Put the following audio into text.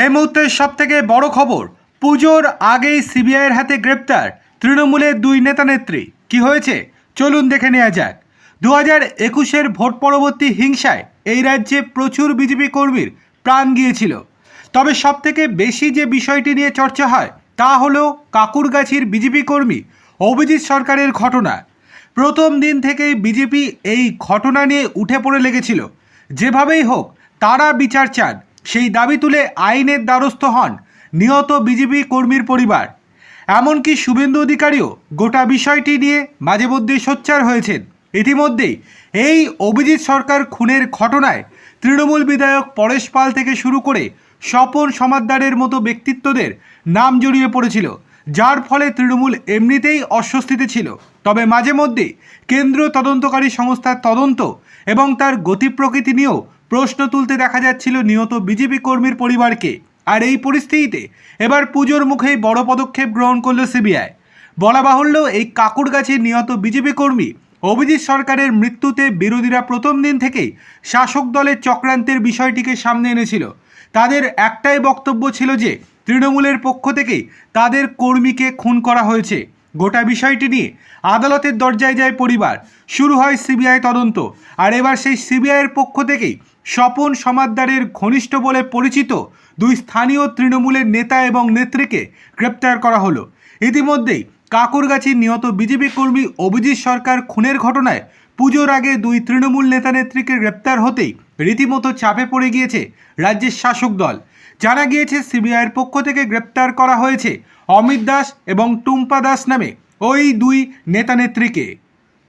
এই মুহূর্তের সব থেকে বড় খবর, পুজোর আগেই সিবিআইয়ের হাতে গ্রেপ্তার তৃণমূলের দুই নেতানেত্রী কি হয়েছে? চলুন দেখে নেওয়া যাক। দু হাজার একুশের ভোট পরবর্তী হিংসায় এই রাজ্যে প্রচুর বিজেপি কর্মীর প্রাণ গিয়েছিল। তবে সব থেকে বেশি যে বিষয়টি নিয়ে চর্চা হয়, তা হলো কাকুরগাছির বিজেপি কর্মী অভিজিৎ সরকারের ঘটনা। প্রথম দিন থেকেই বিজেপি এই ঘটনা নিয়ে উঠে পড়ে লেগেছিল। যেভাবেই হোক, তারা বিচার চান সেই দাবি তুলে আইনের দ্বারস্থ হন নিহত বিজেপি কর্মীর পরিবার। এমনকি শুভেন্দু অধিকারীও গোটা বিষয়টি নিয়ে মাঝে মধ্যে সোচ্চার হয়েছেন। ইতিমধ্যেই এই অভিজিৎ সরকার খুনের ঘটনায় তৃণমূল বিধায়ক পরেশ পাল থেকে শুরু করে স্বপন সমাদ্দারের মতো ব্যক্তিত্বদের নাম জড়িয়ে পড়েছিল, যার ফলে তৃণমূল এমনিতেই অস্বস্তিতে ছিল। তবে মাঝে মধ্যে কেন্দ্রীয় তদন্তকারী সংস্থার তদন্ত এবং তার গতি প্রকৃতি নিয়েও প্রশ্ন তুলতে দেখা যাচ্ছিল নিহত বিজেপি কর্মীর পরিবারকে। আর এই পরিস্থিতিতে এবার পুজোর মুখেই বড় পদক্ষেপ গ্রহণ করল সিবিআই। বলা বাহুল্য, এই কাকুরগাছির নিহত বিজেপি কর্মী অভিজিৎ সরকারের মৃত্যুতে বিরোধীরা প্রথম দিন থেকেই শাসক দলের চক্রান্তের বিষয়টিকে সামনে এনেছিল। তাদের একটাই বক্তব্য ছিল যে, তৃণমূলের পক্ষ থেকেই তাদের কর্মীকে খুন করা হয়েছে। গোটা বিষয়টি নিয়ে আদালতের দরজায় যায় পরিবার। শুরু হয় সিবিআই তদন্ত। আর এবার সেই সিবিআইয়ের পক্ষ থেকেই স্বপন সমাদ্দারের ঘনিষ্ঠ বলে পরিচিত দুই স্থানীয় তৃণমূলের নেতা এবং নেত্রীকে গ্রেপ্তার করা হলো। ইতিমধ্যেই কাকুরগাছির নিহত বিজেপি কর্মী অভিজিৎ সরকার খুনের ঘটনায় পুজোর আগে দুই তৃণমূল নেতা নেত্রীকে গ্রেপ্তার হতেই রীতিমতো চাপে পড়ে গিয়েছে রাজ্যের শাসক দল। জানা গিয়েছে, সিবিআইয়ের পক্ষ থেকে গ্রেপ্তার করা হয়েছে অমিত দাস এবং টুম্পা দাস নামে ওই দুই নেতা নেত্রীকে